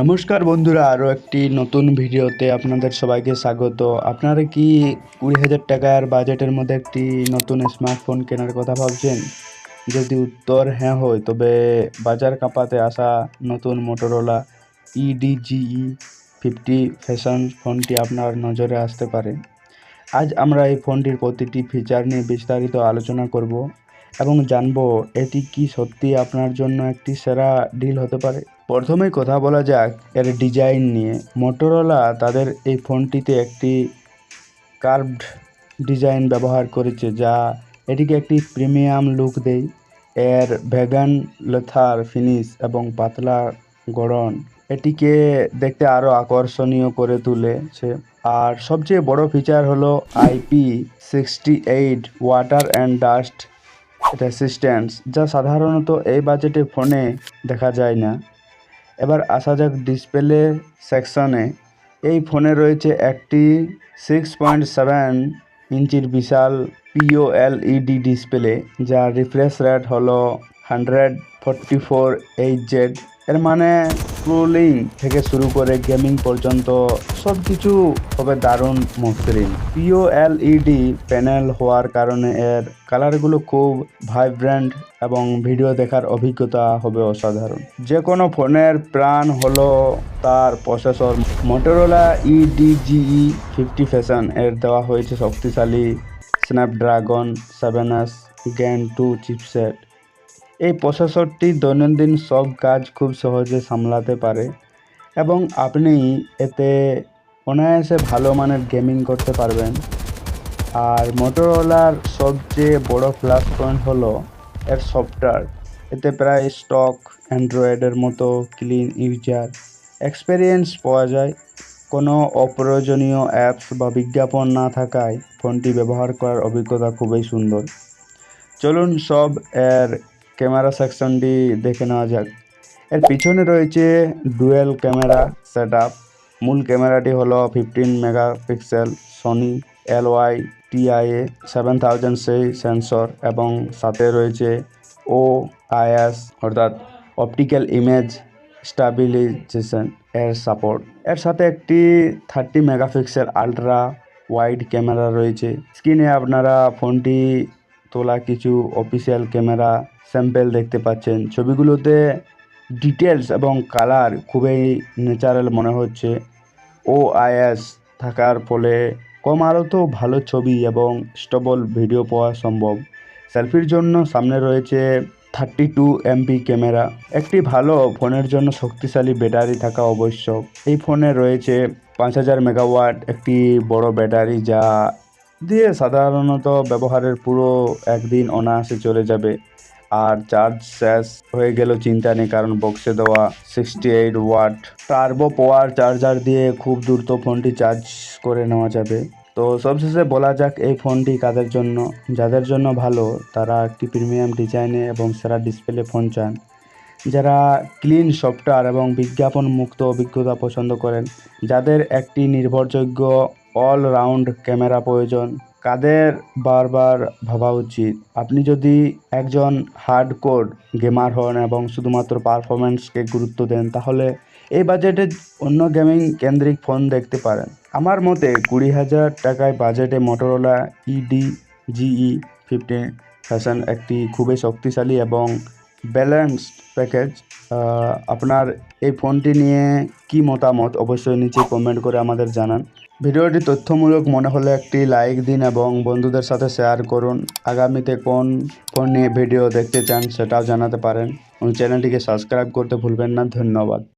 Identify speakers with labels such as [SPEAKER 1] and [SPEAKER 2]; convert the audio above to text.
[SPEAKER 1] নমস্কার বন্ধুরা, আরও একটি নতুন ভিডিওতে আপনাদের সবাইকে স্বাগত। আপনারা কি কুড়ি হাজার টাকার বাজেটের মধ্যে একটি নতুন স্মার্টফোন কেনার কথা ভাবছেন? যদি উত্তর হ্যাঁ হয়, তবে বাজার কাঁপাতে আসা নতুন মোটরোলা ইডিজিই ফিফটি ফ্যাশন ফোনটি আপনার নজরে আসতে পারে। আজ আমরা এই ফোনটির প্রতিটি ফিচার নিয়ে বিস্তারিত আলোচনা করব এবং জানব এটি কি সত্যি আপনার জন্য একটি সেরা ডিল হতে পারে। প্রথমেই কথা বলা যাক এর ডিজাইন নিয়ে। মোটরোলা তাদের এই ফোনটিতে একটি কার্ভড ডিজাইন ব্যবহার করেছে, যা এটিকে একটি প্রিমিয়াম লুক দেয়। এর ভেগান, লেথার, ফিনিশ এবং পাতলা গড়ন এটিকে দেখতে আরও আকর্ষণীয় করে তুলেছে। আর সবচেয়ে বড় ফিচার হলো IP sixty eight water and dust resistance যা সাধারণত এই বাজেটে ফোনে দেখা যায় না। এবার আসা যাক ডিসপ্লে সেকশনে এই ফোনে রয়েছে একটি সিক্স পয়েন্ট সেভেন ইঞ্চির বিশাল পিওএলইডি ডিসপ্লে যার রিফ্রেশ রেট হলো hundred forty four H Z এর মানে স্ক্রোলিং থেকে শুরু করে গেমিং পর্যন্ত সব কিছু হবে দারুণ মসৃণ। পিওএলইডি প্যানেল হওয়ার কারণে এর কালারগুলো খুব ভাইব্রেন্ট এবং ভিডিও দেখার অভিজ্ঞতা হবে অসাধারণ। যে কোনো ফোনের প্রাণ হলো তার processor Motorola E Edge fifty fusion এর দেওয়া হয়েছে শক্তিশালী Snapdragon seven S gen two chipset এই প্রসেসরটি দৈনন্দিন সব কাজ খুব সহজে সামলাতে পারে এবং আপনি এতে অনায়াসে ভালো মানের গেমিং করতে পারবেন। আর মোটরোলার সবচেয়ে বড় প্লাস পয়েন্ট হলো এর সফটওয়্যার এতে প্রায় স্টক অ্যান্ড্রয়েডের মতো ক্লিন ইউজার এক্সপেরিয়েন্স পাওয়া যায়। কোনো অপ্রয়োজনীয় অ্যাপস বা বিজ্ঞাপন না থাকায় ফোনটি ব্যবহার করার অভিজ্ঞতা খুবই সুন্দর। চলুন সব এর ক্যামেরা সেকশনটি দেখে নেওয়া যাক। এর পিছনে রয়েছে ডুয়েল ক্যামেরা সেট মূল ক্যামেরাটি হলো fifteen megapixel Sony L Y T I A seven thousand সেই সেন্সর এবং সাথে রয়েছে ও আইএস অর্থাৎ অপটিক্যাল ইমেজ স্টাবিলাইজেশন এর সাপোর্ট। এর সাথে একটি thirty megapixel ultra wide camera রয়েছে। স্ক্রিনে আপনারা ফোনটি তোলা কিছু অফিসিয়াল ক্যামেরা স্যাম্পেল দেখতে পাচ্ছেন। ছবিগুলোতে ডিটেলস এবং কালার খুবই ন্যাচারাল মনে হচ্ছে। ও আইএস থাকার ফলে কম আলোতেও ভালো ছবি এবং স্টবল ভিডিও পাওয়া সম্ভব। সেলফির জন্য সামনে রয়েছে থার্টি টু এমপি ক্যামেরা একটি ভালো ফোনের জন্য শক্তিশালী ব্যাটারি থাকা আবশ্যক এই ফোনে রয়েছে পাঁচ হাজার মেগাওয়াট একটি বড় ব্যাটারি যা দিয়ে সাধারণত ব্যবহারের পুরো একদিন অনায়াসে চলে যাবে। আর চার্জ শেষ হয়ে গেল চিন্তা নেই, কারণ বক্সে দেওয়া sixty eight watt turbo power charger দিয়ে খুব দ্রুত ফোনটি চার্জ করে নেওয়া যাবে। তো সবশেষে বলা যাক এই ফোনটি কাদের জন্য। যাদের জন্য ভালো, তারা একটি প্রিমিয়াম ডিজাইনে এবং সেরা ডিসপ্লে ফোন চান। যারা ক্লিন সফটওয়্যার এবং বিজ্ঞাপন মুক্ত অভিজ্ঞতা পছন্দ করেন, যাদের একটি নির্ভরযোগ্য অলরাউন্ড ক্যামেরা প্রয়োজন। কাদের বারবার ভাবা উচিত? আপনি যদি একজন হার্ডকোর গেমার হন এবং শুধুমাত্র পারফরমেন্সকে গুরুত্ব দেন, তাহলে এই বাজেটে অন্য গেমিং কেন্দ্রিক ফোন দেখতে পারেন। আমার মতে কুড়ি হাজার টাকায় বাজেটে Motorola ED GE fifteen fusion একটি খুবই শক্তিশালী এবং ব্যালেন্সড প্যাকেজ আপনার এই ফোনটি নিয়ে কি মতামত? অবশ্যই নিচে কমেন্ট করে আমাদের জানান। ভিডিওটি তথ্যমূলক, মনে হলে একটি লাইক দিন এবং বন্ধুদের সাথে শেয়ার করুন। আগামীতে কোন ফোন নিয়ে ভিডিও দেখতে চান সেটাও জানাতে পারেন। এবং চ্যানেলটিকে সাবস্ক্রাইব করতে ভুলবেন না। ধন্যবাদ।